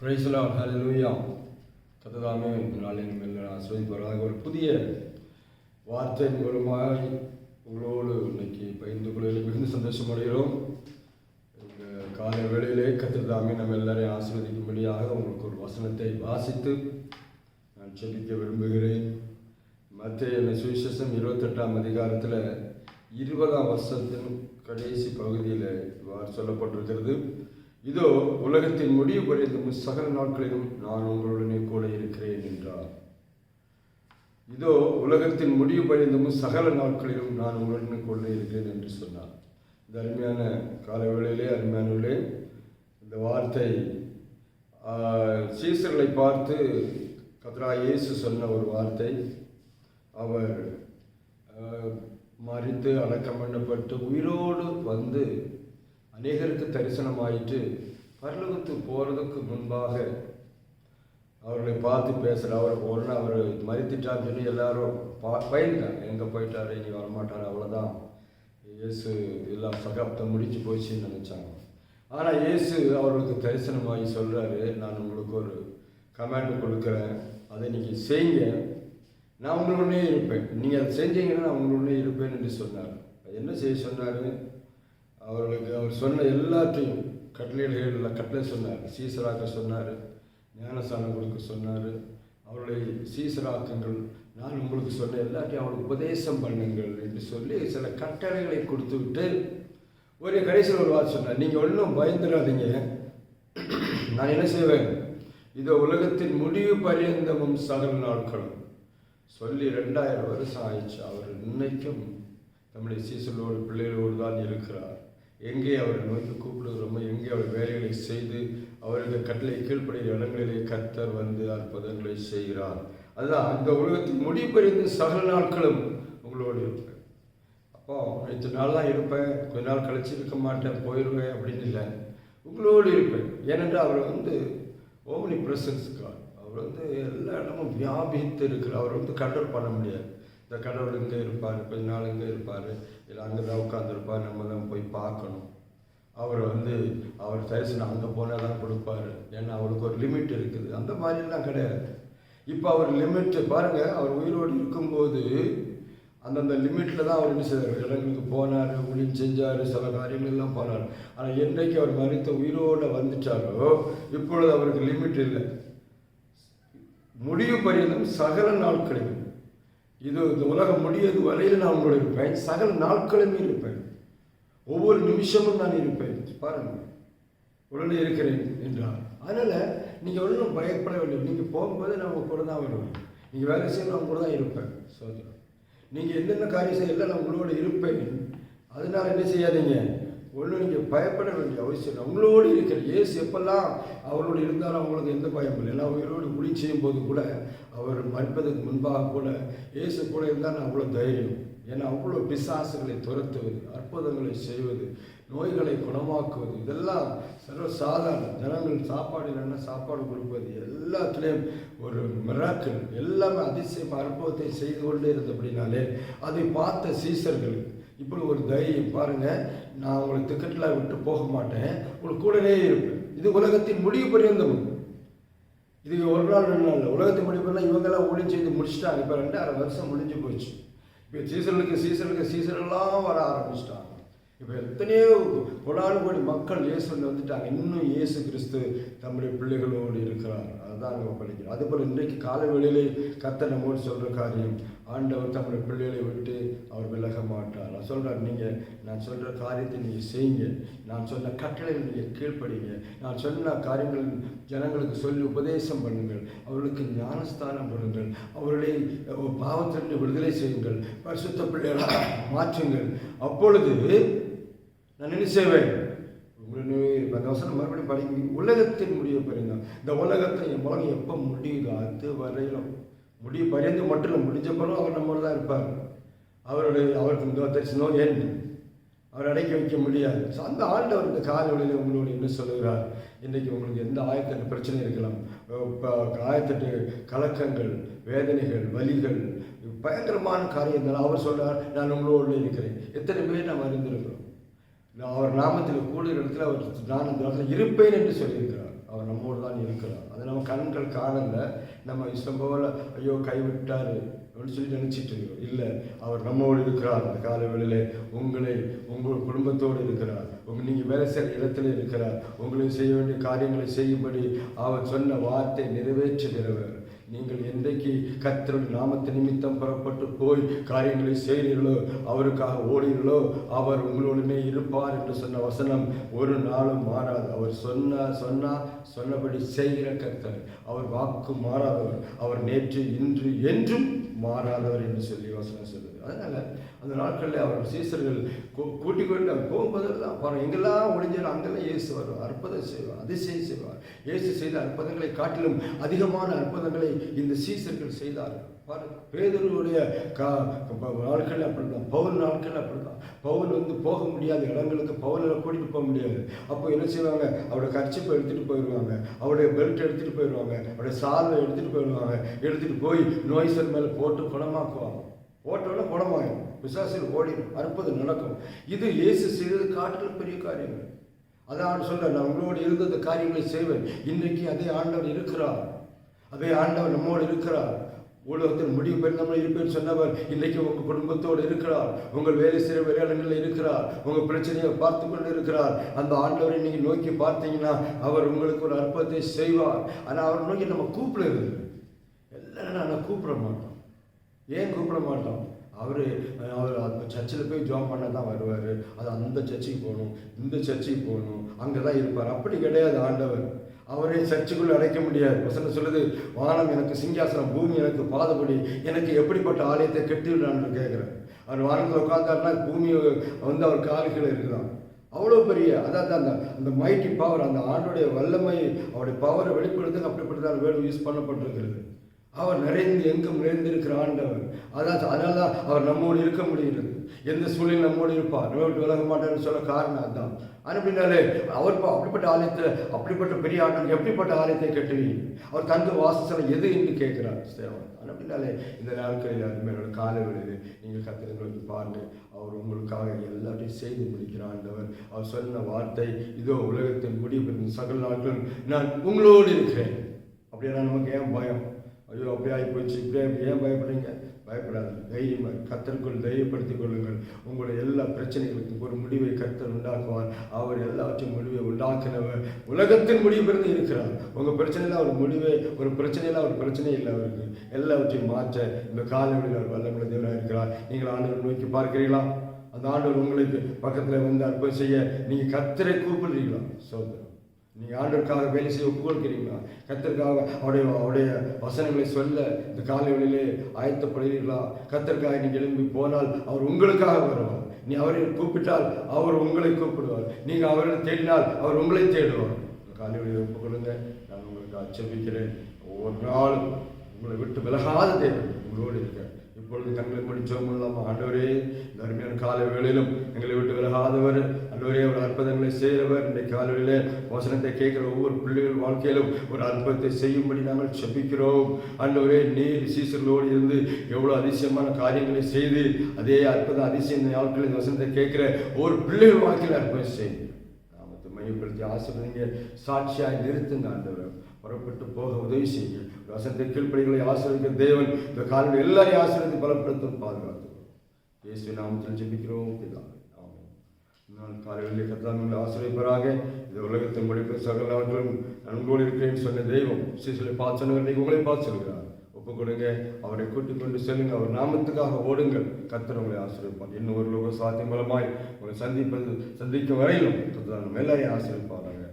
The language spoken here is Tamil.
பிரைஸ்லாம் ஹalleluya கத்ததாமே இந்த நாளில் மேல் ஆசிரியப்பாராக ஒரு புதிய வார்த்தை மூலமாக உங்களோடு இன்னைக்கு பகிர்ந்து கொள்வதில் மிகுந்த சந்தோஷம் அடைகிறோம் இந்த காலை வேளையிலே கத்ததாமே நம்ம எல்லாரையும் ஆசீர்வதிக்கும்படியாக உங்களுக்கு ஒரு வசனத்தை வாசித்து நான் செபிக்க விரும்புகிறேன். மத்திய சுவிசேஷம் இருபத்தெட்டாம் அதிகாரத்தில் இருபதாம் வருஷத்தின் கடைசி பகுதியில் இவ்வாறு சொல்லப்பட்டிருக்கிறது. இதோ உலகத்தின் முடிவு குறைந்தும் சகல நாட்களிலும் நான் உங்களுடனே கூட இருக்கிறேன் என்றார். இதோ உலகத்தின் முடிவு பரியந்தமும் சகல நாட்களிலும் நான் உங்களுடனே கூட இருக்கிறேன் என்று சொன்னார். இந்த அருமையான காலவேளையிலே அருமையானவர்களே இந்த வார்த்தை சீசர்களை பார்த்து கத்ரா இயேசு சொன்ன ஒரு வார்த்தை. அவர் மறித்து அடக்கம் பண்ணப்பட்டு உயிரோடு வந்து அநேகருக்கு தரிசனமாயிட்டு பரலோகத்து போகிறதுக்கு முன்பாக அவர்களை பார்த்து பேசுகிற அவர் உடனே அவர் மறித்துட்டான்னு சொல்லி எல்லாரும் பா பயந்தாங்க. எங்கே போயிட்டாரு? இனி வரமாட்டார்? அவ்வளோதான் இயேசு எல்லாம் சகாப்தம் முடிச்சு போச்சுன்னு நினச்சாங்க. ஆனால் இயேசு அவர்களுக்கு தரிசனமாகி சொல்கிறாரு நான் உங்களுக்கு ஒரு கமாண்ட் கொடுக்குறேன். அதை நீங்கள் செய்யுங்க. நான் உங்களுடனே இருப்பேன். நீங்கள் அதை செஞ்சீங்கன்னா நான் உங்களுடனே இருப்பேன் என்று சொன்னார். அது என்ன செய்ய சொன்னார்? அவர்களுக்கு அவர் சொன்ன எல்லாத்தையும் கட்டளைகளில் கட்டளை சொன்னார். சீசராக்க சொன்னார் ஞானசானம் கொடுக்க சொன்னார். அவருடைய சீசராக்கங்கள் நான் உங்களுக்கு சொன்ன எல்லாத்தையும் அவர்களுக்கு உபதேசம் பண்ணுங்கள் என்று சொல்லி சில கட்டளைகளை கொடுத்து விட்டு ஒரு கடைசியில் ஒரு வார்த்தை சொன்னார். நீங்கள் ஒன்றும் பயந்துடாதீங்க. நான் என்ன செய்வேன்? இதோ உலகத்தின் முடிவு பரியந்தமும் சகல நாட்களும். சொல்லி ரெண்டாயிரம் வருஷம் ஆயிடுச்சு. அவர் இன்னைக்கும் நம்முடைய சீசலோடு பிள்ளைகளோடு தான் இருக்கிறார். எங்கே அவரை நோக்கி கூப்பிடுகிறோமோ எங்கே அவர் வேலைகளை செய்து அவரது கட்டளை கீழ்ப்படுகிற இடங்களிலே கர்த்தர் வந்து அற்புதங்களை செய்கிறார். அதுதான் அந்த உலகத்தின் முடிப்பறிந்து சகல நாட்களும் உங்களோடு இருப்பேன். அப்போ இத்தனை நாள் தான் இருப்பேன். கொஞ்ச நாள் கழிச்சு இருக்க மாட்டேன் போயிடுவேன் அப்படின்னு இல்லை. உங்களோடு இருப்பேன். ஏனென்றால் அவர் வந்து ஓமனி பிரசன்ஸ் அவர் வந்து எல்லா இடமும் வியாபித்து இருக்கிறார். அவர் வந்து கண்ட்ரோல் பண்ண முடியாது. இந்த கடவுள் இங்கே இருப்பார்? கொஞ்ச நாள் இங்கே இருப்பார்? இல்லை அங்கே தான் உட்காந்துருப்பார் நம்ம தான் போய் பார்க்கணும். அவர் வந்து அவர் தரிசனம் அங்கே போனால் தான் கொடுப்பாரு. ஏன்னா அவருக்கு ஒரு லிமிட் இருக்குது. அந்த மாதிரிலாம் கிடையாது. இப்போ அவர் லிமிட்டு பாருங்கள் அவர் உயிரோடு இருக்கும்போது அந்தந்த லிமிட்டில் தான் அவர் என்ன செய்தார் இடங்களுக்கு போனார் ஊழியம் செஞ்சார் சில காரியங்கள்லாம் போனார் ஆனால் என்றைக்கு அவர் மறித்த உயிரோடு வந்துட்டாரோ இப்பொழுது அவருக்கு லிமிட் இல்லை. முடிவு பரியந்தம் சகல நாட்களிலும் இது இந்த உலகம் முடியது வரையில் நான் உங்களோட இருப்பேன். சகல நாட்களுமே இருப்பேன். ஒவ்வொரு நிமிஷமும் நான் இருப்பேன். பாருங்க. உடனே இருக்கிறேன் என்றார். அதனால் நீங்கள் ஒன்றும் பயப்பட வேண்டும். நீங்கள் போகும்போது நான் உங்கள் கூட தான் வருவேன். நீங்கள் வேலை செய்யணும் நான் கூட தான் இருப்பேன். சோதனை. நீங்கள் என்னென்ன காரியம் செய்யல நான் உங்களோட இருப்பேன். அதனால் என்ன செய்யாதீங்க? ஒன்றும் நீங்கள் பயப்பட வேண்டிய அவசியம் இல்லை. உங்களோடு இருக்கிற இயேசு எப்பெல்லாம் அவரோடு இருந்தாலும் அவங்களுக்கு எந்த பயம் இல்லை எல்லாம் உயிரோடு குழி செய்யும் போது கூட அவர் மறிப்பதற்கு முன்பாக கூட இயேசு கூட இருந்தால் நான் அவ்வளோ தைரியம் ஏன்னா அவ்வளோ பிசாசுகளை துரத்துவது அற்புதங்களை செய்வது நோய்களை குணமாக்குவது இதெல்லாம் சர்வசாதாரண ஜனங்கள் சாப்பாடு இல்லைன்னா சாப்பாடு கொடுப்பது எல்லாத்துலேயும் ஒரு மிராக்கள் எல்லாமே அதிசயம் அற்புதத்தை செய்து கொண்டே இருந்தபடினாலே அதை பார்த்த சீசர்களுக்கு இப்படி ஒரு தைரியம் பாருங்கள் நான் உங்களை திக்கட்டில் விட்டு போக மாட்டேன். உங்களுக்கு கூடவே இருப்பேன். இது உலகத்தின் முடிவு பரியந்தம் இது ஒரு நாள் ரெண்டு நாள் இல்லை. உலகத்தின் பண்ணால் இவங்கெல்லாம் ஊழி செய்து முடிச்சிட்டாங்க. இப்போ ரெண்டாயிரம் வருஷம் முடிஞ்சு போச்சு. இப்போ சீசனுக்கு சீசனுக்கு சீசனெல்லாம் வர ஆரம்பிச்சிட்டாங்க. இப்போ எத்தனையோ கொடானு கோடி மக்கள் இயேசுல வந்துட்டாங்க. இன்னும் இயேசு கிறிஸ்து தம்முடைய பிள்ளைகளோடு இருக்கிறார். அதான் நம்ம படிக்கிறோம் அதுபோல் இன்றைக்கு காலை வேளையிலே கர்த்தர் நம்மோடு சொல்கிற காரியம் ஆண்டவர் தம்முடைய பிள்ளைகளை விட்டு அவர் விலக மாட்டார். நான் சொல்கிறார் நீங்கள் நான் சொல்கிற காரியத்தை நீங்கள் செய்யுங்க. நான் சொன்ன கட்டளை நீங்கள் கீழ்ப்படிங்க. நான் சொன்ன காரியங்கள் ஜனங்களுக்கு சொல்லி உபதேசம் பண்ணுங்கள். அவர்களுக்கு ஞானஸ்தானம் பண்ணுங்கள் அவர்களை அஹ், பாவத்திலிருந்து விடுதலை செய்யுங்கள். பரிசுத்த பிள்ளைகளாக மாற்றுங்கள். அப்பொழுது நான் என்ன செய்வேன்? அந்த வசனம் மறுபடியும் படிக்க உலகத்தின் முடிவு பரிந்தோம் இந்த உலகத்தை என் உலகம் எப்போ முடியுதோ அது வரையிலும் முடிவு பரிந்து மட்டும் இல்லை முடிஞ்ச பிறகு அவர் நம்மளோட தான் இருப்பார். அவருடைய அவருக்கு இந்த தரிசனோ ஏன்? அவர் அடக்கி வைக்க முடியாது. ஸோ அந்த ஆண்டவர் இந்த காலவெளியில் உங்களோடு என்ன சொல்லுகிறார்? இன்றைக்கி உங்களுக்கு எந்த ஆயத்தட்டு பிரச்சனை இருக்கலாம். இப்போ ஆயத்தட்டு கலக்கங்கள் வேதனைகள் வலிகள் பயங்கரமான காரியங்கள். அவர் சொல்கிறார் நான் உங்களோடு இருக்கிறேன். எத்தனை பேர் நாம் அறிந்திருக்கிறோம்? அவர் நாமத்தில் கூடுகிற இடத்துல அவர் நான் இந்த இடத்துல இருப்பேன் என்று சொல்லியிருக்கிறார். அவர் நம்மோடு தான் இருக்கிறார். அதை நம்ம கண்கள் காணல. நம்ம இஷ்டம் போல ஐயோ கைவிட்டாரு அப்படின்னு சொல்லி நினச்சிட்டு இருக்கோம். இல்லை அவர் நம்மோடு இருக்கிறார். அந்த காலவெளியிலே உங்களை உங்கள் குடும்பத்தோடு இருக்கிறார். உங்க நீங்கள் வேலை செய்கிற இடத்துல இருக்கிறார். உங்களுக்கு செய்ய வேண்டிய காரியங்களை செய்யும்படி அவர் சொன்ன வார்த்தை நிறைவேற்றுகிறவர். நீங்கள் என்றைக்கு கர்த்தருடைய நாமத்து நிமித்தம் புறப்பட்டு போய் காரியங்களை செய்கிறீர்களோ அவருக்காக ஓடுகிறீர்களோ அவர் உங்களுடனே இருப்பார் என்று சொன்ன வசனம் ஒரு நாளும் மாறாது. அவர் சொன்ன சொன்னார் சொன்னபடி செய்கிற கர்த்தர். அவர் வாக்கு மாறாதவர். அவர் நேற்று இன்று என்றும் மாறாதவர் என்று சொல்லி வசனம் சொல்லுது. அதனால் அந்த நாட்களில் அவர்கள் சீசர்கள் கூட்டிக் கொண்டு அங்கே போகும்போது தான் பாருங்க எங்கெல்லாம் ஒளிஞ்சாலும் அங்கெல்லாம் இயேசு வருவார் அற்புதம் செய்வார் அதிசயம் செய்வார். இயேசு செய்த அற்புதங்களை காட்டிலும் அதிகமான அற்புதங்களை இந்த சீசர்கள் செய்தார்கள். பாருங்க பேதருடைய கா நாட்கள் அப்படிதான் பவுல் நாட்கள் அப்படிதான் பவுல் வந்து போக முடியாத இடங்களுக்கு பவுலில் கூட்டிகிட்டு போக முடியாது. அப்போ என்ன செய்வாங்க? அவருடைய கர்ச்சிப்பை எடுத்துகிட்டு போயிடுவாங்க. அவருடைய பெல்ட் எடுத்துகிட்டு போயிடுவாங்க. அவருடைய சால்வை எடுத்துகிட்டு போயிடுவாங்க. எடுத்துகிட்டு போய் நோய்சர் மேலே போட்டு குணமாக்குவாங்க. போட்டோட குணமாயும் பிசாசில் ஓடி அற்புதம் நடக்கும். இது இயேசு செய்தது காட்டிலும் பெரிய காரியங்கள். அதான் சொல்ல நான் உங்களோடு இருந்தது காரியங்களை செய்வேன். இன்றைக்கு அதே ஆண்டவர் இருக்கிறார். அதே ஆண்டவர் நம்மோடு இருக்கிறார். உலகத்தில் முடிவு பெருந்தவர்கள் இருப்பேன் சொன்னவர் இன்றைக்கு உங்கள் குடும்பத்தோடு இருக்கிறார். உங்கள் வேலை செய்கிற விளையாடங்களில் இருக்கிறார். உங்கள் பிரச்சனையை பார்த்து கொண்டு இருக்கிறார். அந்த ஆண்டவரை நீங்கள் நோக்கி பார்த்தீங்கன்னா அவர் உங்களுக்கு ஒரு அற்புதத்தை செய்வார். ஆனால் அவர் நோக்கி நம்ம கூப்பிடுறது எல்லாம் ஏன் கூப்பிட மாட்டோம்? அவர் அவர் அந்த சர்ச்சில் போய் ஜாப் பண்ண தான் வருவார். அது அந்த சர்ச்சுக்கு போகணும் இந்த சர்ச்சுக்கு போகணும் அங்கே தான் இருப்பார். அப்படி கிடையாது ஆண்டவர். அவரே சர்ச்சுக்குள்ளே அடைக்க முடியாது. வசனம் சொல்லுது வானம் எனக்கு சிங்காசனம் பூமி எனக்கு பாதபடி எனக்கு எப்படிப்பட்ட ஆலயத்தை கட்டிவிடலான்னு கேட்குறேன் அவர் வானத்தில் உட்காந்தாருன்னா பூமி வந்து அவர் காலுக்குள்ள இருக்குதான். அவ்வளோ பெரிய அதாவது அந்த அந்த மைட்டி பவர் அந்த ஆண்டுடைய வல்லமை அவருடைய பவரை வெளிப்படுத்துக்கு அப்படிப்பட்டதான் வேர்டு யூஸ் பண்ணப்பட்டிருக்கிறது. அவர் நிறைந்து எங்கும் நிறைந்திருக்கிற ஆண்டவர். அதாவது அதனால தான் அவர் நம்மோடு இருக்க முடிகிறது. எந்த சூழ்நிலை நம்மோடு இருப்பார். நம்ம விட்டு விலக மாட்டார்னு சொல்ல காரணம் அதுதான். அப்படின்னாலே அவர் பா- அப்படிப்பட்ட ஆலயத்தை அப்படிப்பட்ட பெரிய ஆண்டவர் எப்படிப்பட்ட ஆலயத்தை கட்டுவீங்க அவர் தந்து வாசஸ்தலம் எது என்று கேட்கிறார். சேவன் அப்படின்னாலே இந்த நாட்களில் அருமையோட காலை விடுது. நீங்கள் கத்திரங்களுக்கு பாருங்கள். அவர் உங்களுக்காக எல்லாத்தையும் செய்து முடிக்கிற ஆண்டவர். அவர் சொன்ன வார்த்தை இதோ உலகத்தின் முடிவு சகல நாட்களும் நான் உங்களோடு இருக்கிறேன். அப்படின்னா நமக்கு ஏன் பயம்? ஐயோ அப்படியே ஆகி போச்சு இப்படியே ஏன் பயப்படுறீங்க? பயப்படாது தைரியமாக கத்தருக்குள் தைரியப்படுத்திக் கொள்ளுங்கள். உங்களுடைய எல்லா பிரச்சனைகளுக்கும் ஒரு முடிவை கத்தர் உண்டாக்குவார். அவர் எல்லாவற்றையும் முடிவை உண்டாக்கினவர் உலகத்தின் முடிவு பிறந்து இருக்கிறார். உங்கள் பிரச்சனையில் அவர் முடிவே ஒரு பிரச்சனையில் அவர் பிரச்சனை இல்லை அவருக்கு. எல்லாவற்றையும் மாற்ற இந்த காலவெளியில் அவர் வல்லமுள்ள தேவனாக இருக்கிறார். நீங்கள் ஆண்டவர் நோக்கி பார்க்கிறீங்களா அந்த ஆண்டவர் உங்களுக்கு பக்கத்தில் வந்து அற்புதம் செய்ய நீங்கள் கத்தரை கூப்பிடுறீங்களா சோதரம் நீங்கள் ஆண்டருக்காக வேலை செய்ய ஒப்புக்கொள்கிறீங்களா கத்தருக்காக அவருடைய அவருடைய வசனங்களை சொல்ல இந்த காலை வழியிலே ஆயத்தப்படுகிறீர்களா? கத்தருக்காக நீங்கள் எழும்பி போனால் அவர் உங்களுக்காக வருவார். நீ அவரை கூப்பிட்டால் அவர் உங்களை கூப்பிடுவார். நீங்கள் அவரை தேடினால் அவர் உங்களை தேடுவார். காலை வழியை ஒப்புக்கொள்ளுங்க. நான் உங்களுக்கு அச்சபிக்கிறேன். ஒவ்வொரு நாளும் உங்களை விட்டு விலகாத தேவை உங்களோடு இருக்க இப்பொழுது தங்களை மூடி உள்ளமா ஆண்டவரே இந்த அருமையான கால வேளையிலும் எங்களை விட்டு விலகாதவர். ஆண்டவரே ஒரு அற்புதங்களை செய்கிறவர். இன்றைக்கு காலையிலே வசனத்தை கேட்கிற ஒவ்வொரு பிள்ளைகள் வாழ்க்கையிலும் ஒரு அற்புதத்தை செய்யும்படி நாங்கள் செபிக்கிறோம். ஆண்டவரே நீர் சீசர்களோடு இருந்து எவ்வளோ அதிசயமான காரியங்களை செய்து அதே அற்புத அதிசயம் இந்த நாட்களில் இந்த வசனத்தை கேட்கிற ஒரு பிள்ளைகள் வாழ்க்கையில் அற்புதம் செய்யுங்க. நாமத்தை மையப்படுத்தி ஆசிர்வதிங்க. சாட்சியாக நிறுத்துங்க ஆண்டவர். புறப்பட்டு போக உதவி செய்யுங்க வசனத்தை கீழ்ப்படிகளை ஆசிரியர் தேவன் இந்த காலையில் எல்லாரையும் ஆசிரியத்தை பலப்படுத்தும் பாதுகாத்து இயேசு நாமத்தில் ஜெபிக்கிறோம் பிதாவே. நான் காலையிலே கத்தாமல் ஆசிரியப்பராக இந்த உலகத்தின் முடிப்பு சகலாவற்றிலும் நான் உங்களோடு இருக்கிறேன் சொன்ன தெய்வம் சிசிலை பார்த்து சொன்னவர் உங்களை பார்த்து சொல்கிறார். ஒப்பு கொடுங்க அவரை கூட்டிக் கொண்டு செல்லுங்க அவர் நாமத்துக்காக ஓடுங்கள். கத்தர் உங்களை ஆசிரியப்பார் இன்னும் ஒரு லோக சாத்தியம் மூலமாய் உங்களை சந்திப்பது சந்திக்கும் வரையிலும் கர்த்தர் நம்ம எல்லாரையும் ஆசிரியப்பாராங்க